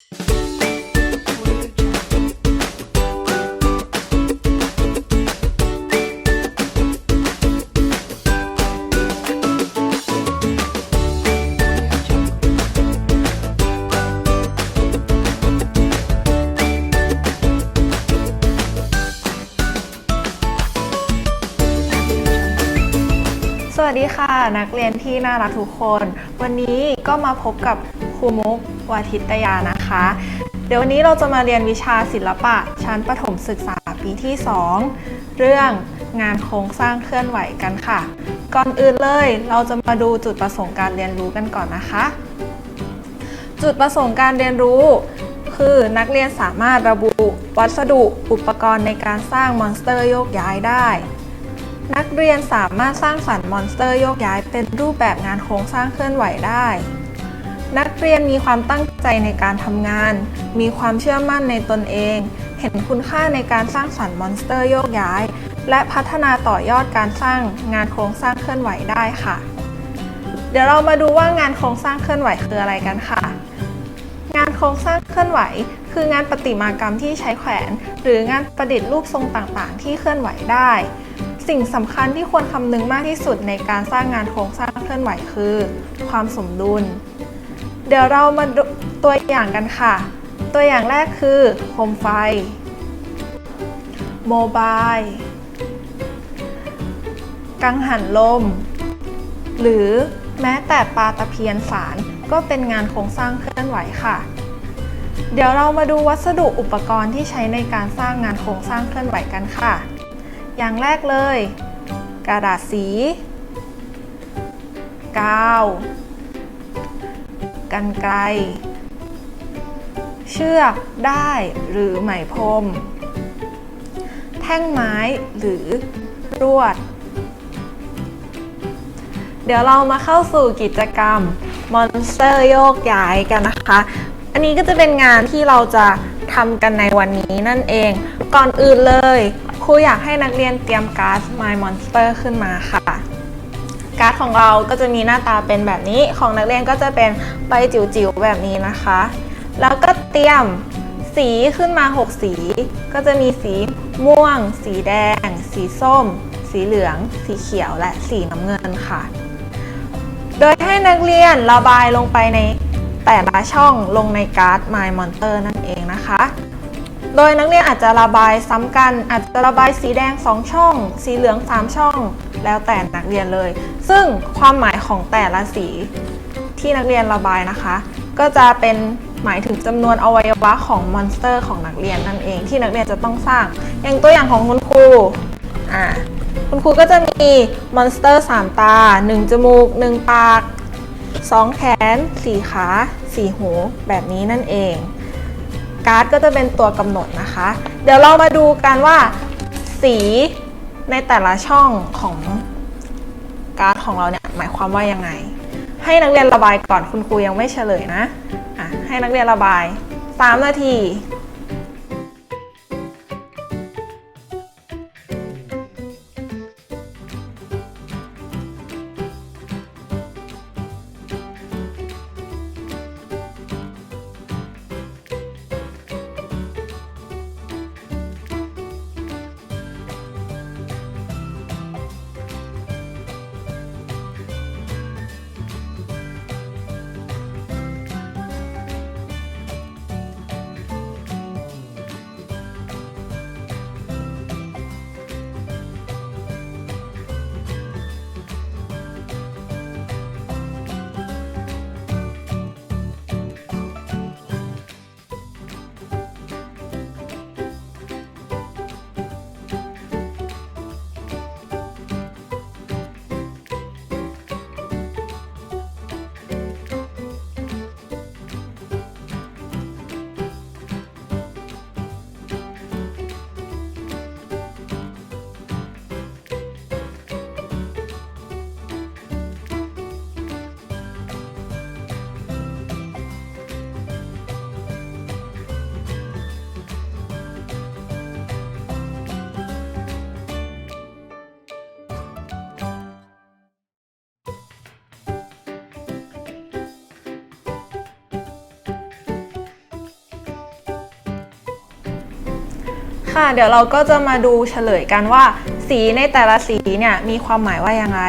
สวัสดีค่ะ นักเรียนที่น่ารักทุกคน วันนี้ก็มาพบกับ ครูมุกวาทิตยานะคะ เดี๋ยววันนี้เราจะมาเรียนวิชาศิลปะชั้นประถมศึกษาปีที่ 2 เรื่องงานโครงสร้างเคลื่อนไหวกันค่ะ ก่อนอื่นเลย เราจะมาดูจุดประสงค์การเรียนรู้กันก่อนนะคะ จุดประสงค์การเรียนรู้คือนักเรียนสามารถระบุวัสดุอุปกรณ์ในการสร้างมอนสเตอร์โยกย้ายได้ นักเรียนสามารถสร้างสรรค์มอนสเตอร์โยกย้ายเป็นรูปแบบงานโครงสร้างเคลื่อนไหวได้ นักเรียนมีความตั้งใจในการทำงาน มีความเชื่อมั่นในตนเอง เห็นคุณค่าในการสร้างสรรค์มอนสเตอร์โยกย้าย และพัฒนาต่อยอดการสร้างงานโครงสร้างเคลื่อนไหวได้ค่ะ เดี๋ยวเรามาดูว่างานโครงสร้างเคลื่อนไหวคืออะไรกันค่ะ งานโครงสร้างเคลื่อนไหว คืองานประติมากรรมที่ใช้แขวน หรืองานประดิษฐ์รูปทรงต่างๆ ที่เคลื่อนไหวได้ สิ่งสำคัญที่ควรคำนึงมากที่สุดในการสร้างงานโครงสร้างเคลื่อนไหวคือ ความสมดุล เดี๋ยวเรามาดูตัวอย่างกันค่ะ ตัวอย่างแรกคือโคมไฟ โมบาย กังหันลม หรือแม้แต่ปลาตะเพียนสารก็เป็นงานโครงสร้างเคลื่อนไหวค่ะ เดี๋ยวเรามาดูวัสดุอุปกรณ์ที่ใช้ในการสร้างงานโครงสร้างเคลื่อนไหวกันค่ะ อย่างแรกเลย กระดาษสี กาว กันไกรเชือกได้หรือไหมพรม แท่งไม้หรือรวด เดี๋ยวเรามาเข้าสู่กิจกรรม Monster โยกย้ายกันนะคะ อันนี้ก็จะเป็นงานที่เราจะทำกันในวันนี้นั่นเอง ก่อนอื่นเลยครูอยากให้นักเรียนเตรียมการ์ด My Monster ขึ้นมาค่ะ การ์ดของเราก็จะมีหน้าตาเป็นแบบนี้ ของนักเรียนก็จะเป็นใบจิ๋วๆแบบนี้นะคะ แล้วก็เตรียมสีขึ้นมา 6 สี ก็จะมีสีม่วง สีแดง สีส้ม สีเหลือง สีเขียว และสีน้ำเงินค่ะ โดยให้นักเรียนระบายลงไปในแต่ละช่องลงในการ์ด My Monster นั่นเองนะคะ โดยนักเรียนอาจจะระบายซ้ำกัน อาจจะระบายสีแดง 2 ช่อง สีเหลือง 3 ช่อง แล้วแต่นักเรียนเลย ซึ่งความหมายของแต่ละสีที่นักเรียนระบายนะคะ ก็จะเป็นหมายถึงจำนวนอวัยวะของมอนสเตอร์ของนักเรียนนั่นเองที่นักเรียนจะต้องสร้าง อย่างตัวอย่างของคุณครูอ่าคุณครูก็จะมีมอนสเตอร์ 3 ตา 1 จมูก 1 ปาก 2 แขน 4 ขา 4 หู แบบนี้นั่นเอง การ์ดก็จะเป็นตัวกำหนดนะคะ เดี๋ยวเรามาดูกันว่าสีในแต่ละช่องของการ์ดของเราเนี่ยหมายความว่ายังไง ให้นักเรียนระบายก่อนคุณครูยังไม่เฉลยนะ อะให้นักเรียนระบาย 3 นาที ค่ะ เดี๋ยวเราก็จะมาดูเฉลยกันว่า สีในแต่ละสีเนี่ยมีความหมายว่ายังไง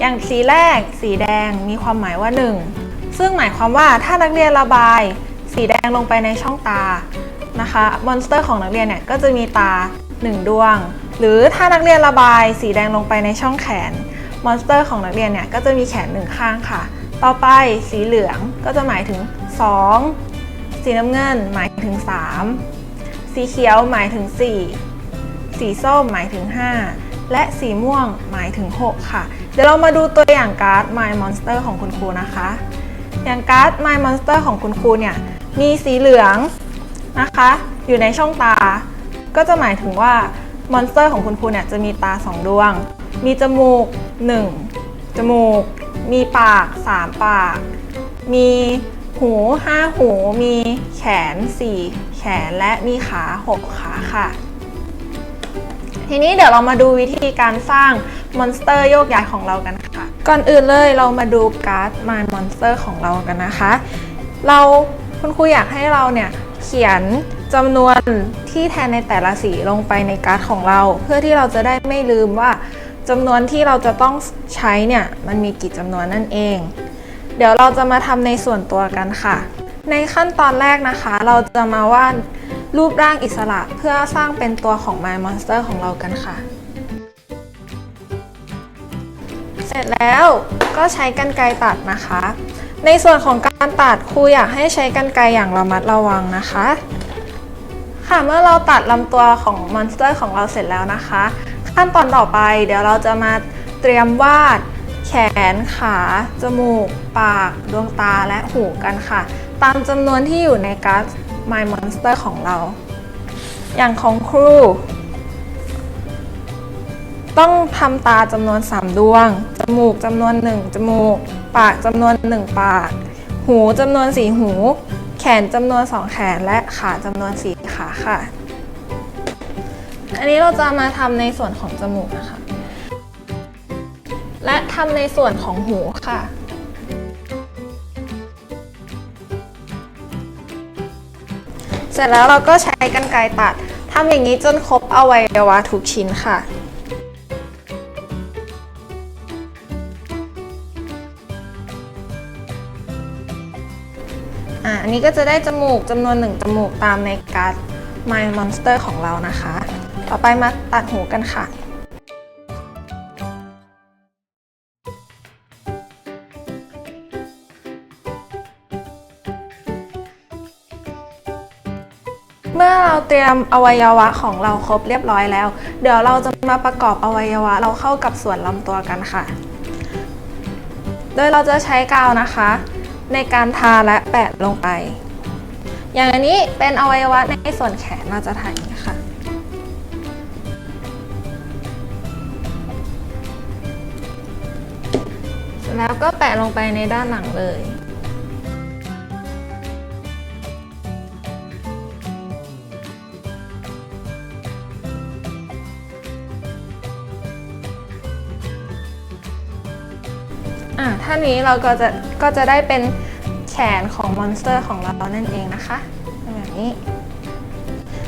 อย่างสีแรก สีแดงมีความหมายว่า 1 ซึ่งหมายความว่าถ้านักเรียนระบาย สีแดงลงไปในช่องตานะคะมอนสเตอร์ของนักเรียนเนี่ยก็จะมีตา 1 ดวง หรือถ้านักเรียนระบาย สีแดงลงไปในช่องแขนมอนสเตอร์ของนักเรียนเนี่ยก็จะมีแขนหนึ่งข้างค่ะ ต่อไปสีเหลืองก็จะหมายถึง 2 สีน้ำเงินหมายถึง 3 สีเขียวหมายถึง 4 สีส้มหมายถึง 5 และสีม่วงหมายถึง 6 ค่ะ เดี๋ยวเรามาดูตัวอย่างการ์ด My Monster ของคุณครูนะคะ อย่างการ์ด My Monster ของคุณครูเนี่ย มีสีเหลืองนะคะ อยู่ในช่องตา ก็จะหมายถึงว่ามอนสเตอร์ของคุณครูเนี่ยจะมีตา 2 ดวง มีจมูก 1 จมูก มีปาก 3 ปาก มีหู 5 หู มีแขน 4 นและมีขา 6 ขาค่ะ ทีนี้เดี๋ยวเรามาดูวิธีการสร้างมอนสเตอร์โยกย้ายของเรากันค่ะ ก่อนอื่นเลยเรามาดูการ์ด My Monster ของเรากันนะคะ เราคุณครูอยากให้เราเนี่ยเขียนจำนวนที่แทนในแต่ละสีลงไปในการ์ดของเรา เพื่อที่เราจะได้ไม่ลืมว่าจำนวนที่เราจะต้องใช้เนี่ยมันมีกี่จำนวนนั่นเอง เดี๋ยวเราจะมาทำในส่วนตัวกันค่ะ ในขั้นตอนแรกนะคะ เราจะมาวาดรูปร่างอิสระเพื่อสร้างเป็นตัวของ My Monster ของเรากันค่ะ เสร็จแล้วก็ใช้กรรไกรตัดนะคะ ในส่วนของการตัดครูอยากให้ใช้กรรไกรอย่างระมัดระวังนะคะ ค่ะเมื่อเราตัดลำตัวของมอนสเตอร์ของเราเสร็จแล้วนะคะ ขั้นตอนต่อไปเดี๋ยวเราจะมาเตรียมวาด แขน ขา จมูก ปาก ดวงตาและหูกันค่ะ ตามจำนวนที่อยู่ในการ์ด My Monster ของเรา อย่างของครู ต้องทำตาจำนวน 3 ดวง จมูกจำนวน 1 จมูก ปากจำนวน 1 ปาก หูจำนวน 4 หู แขนจำนวน 2 แขน และขาจำนวน 4 ขาค่ะ อันนี้เราจะมาทำในส่วนของจมูกนะคะ และทำในส่วนของหูค่ะ เสร็จแล้วเราก็ใช้กรรไกรตัดทำอย่างนี้จนครบอวัยวะทุกชิ้นค่ะอะอันนี้ก็จะได้จมูกจำนวนหนึ่งจมูกตามในการ์ด My Monster ของเรานะคะ ต่อไปมาตัดหูกันค่ะ เมื่อเราเตรียมอวัยวะของเราครบเรียบร้อยแล้ว เดี๋ยวเราจะมาประกอบอวัยวะเราเข้ากับส่วนลำตัวกันค่ะ โดยเราจะใช้กาวนะคะ ในการทาและแปะลงไป อย่างอันนี้เป็นอวัยวะในส่วนแขนเราจะทาอย่างนี้ค่ะเสร็จแล้วก็แปะลงไปในด้านหลังเลยานี้เราก็จะก็จะได้เป็นแขนของมอนสเตอร์ของเรานั่นเองนะคะแบบนี้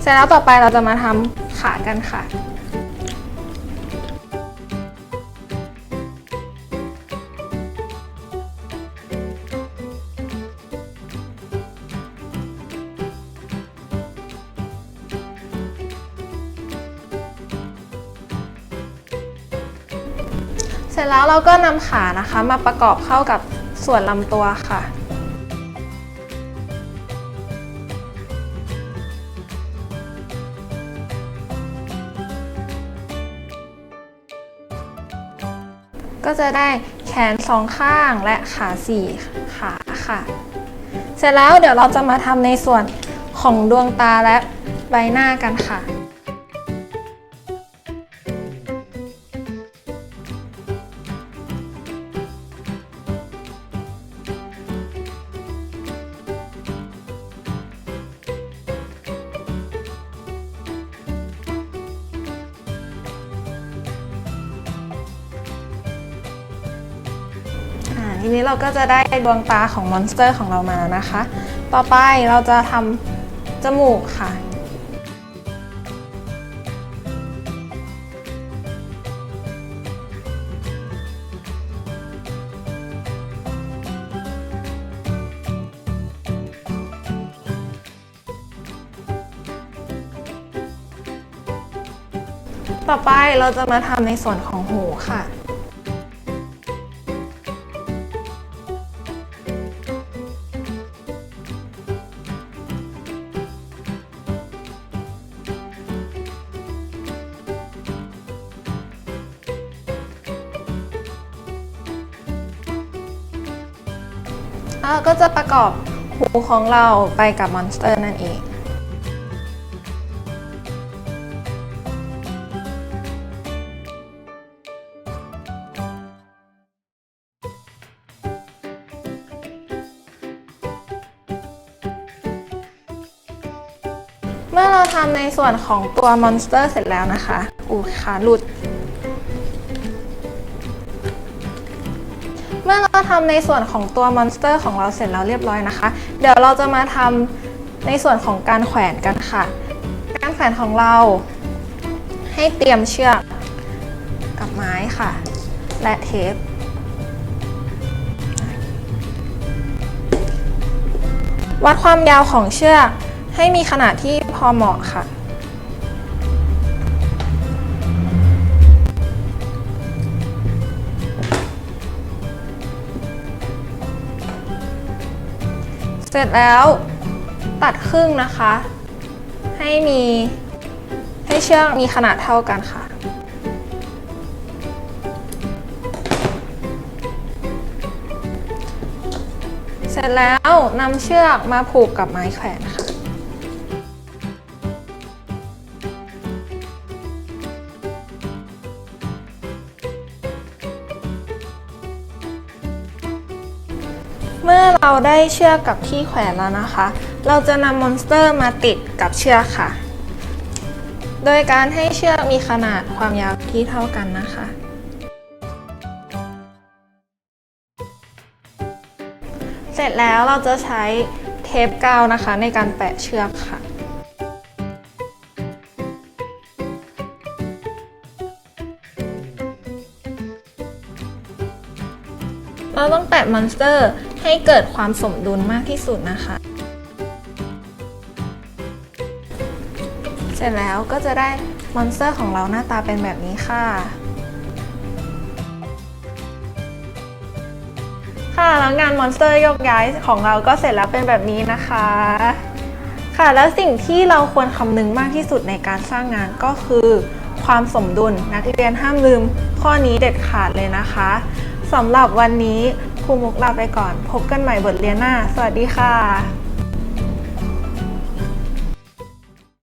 เสร็จแล้วต่อไปเราจะมาทำขากันค่ะ แล้วเราก็นำขานะคะมาประกอบเข้ากับส่วนลำตัวค่ะ ก็จะได้แขนสองข้างและขาสี่ขาค่ะ เสร็จแล้วเดี๋ยวเราจะมาทำในส่วนของดวงตาและใบหน้ากันค่ะ เราก็จะได้ดวงตาของมอนสเตอร์ของเรามานะคะ ต่อไปเราจะทำจมูกค่ะต่อไปเราจะมาทำในส่วนของหูค่ะ แล้วก็จะประกอบหูของเราไปกับมอนสเตอร์นั่นเองเมื่อเราทำในส่วนของตัวมอนสเตอร์เสร็จแล้วนะคะ อูขาหลุด มื่อเราทำในส่วนของตัวมอนสเตอร์ของเราเสร็จแล้วเรียบร้อยนะคะ เดี๋ยวเราจะมาทำในส่วนของการแขวนกันค่ะ การแขวนของเราให้เตรียมเชือกกับไม้ค่ะ และเทปวัดความยาวของเชือกให้มีขนาดที่พอเหมาะค่ะ เสร็จแล้วตัดครึ่งนะคะ ให้มีให้เชือกมีขนาดเท่ากันค่ะ เสร็จแล้วนำเชือกมาผูกกับไม้แขวนค่ะ มื่อเราได้เชือกกับที่แขวนแล้วนะคะ เราจะนำมอนสเตอร์มาติดกับเชือกค่ะ โดยการให้เชือกมีขนาดความยาวที่เท่ากันนะคะ เสร็จแล้วเราจะใช้เทปกาวนะคะในการแปะเชือกค่ะเราต้องแปะมอนสเตอร์ ให้เกิดความสมดุลมากที่สุดนะคะ เสร็จแล้วก็จะได้มอนสเตอร์ของเราหน้าตาเป็นแบบนี้ค่ะค่ะแล้วงานมอนสเตอร์ยกย้ายของเราก็เสร็จแล้วเป็นแบบนี้นะคะ ค่ะแล้วสิ่งที่เราควรคำนึงมากที่สุดในการสร้างงานก็คือ ความสมดุลนักเรียนห้ามลืม ข้อนี้เด็ดขาดเลยนะคะสำหรับวันนี้ ครูมุกลาไปก่อน พบกันใหม่บทเรียนหน้า สวัสดีค่ะ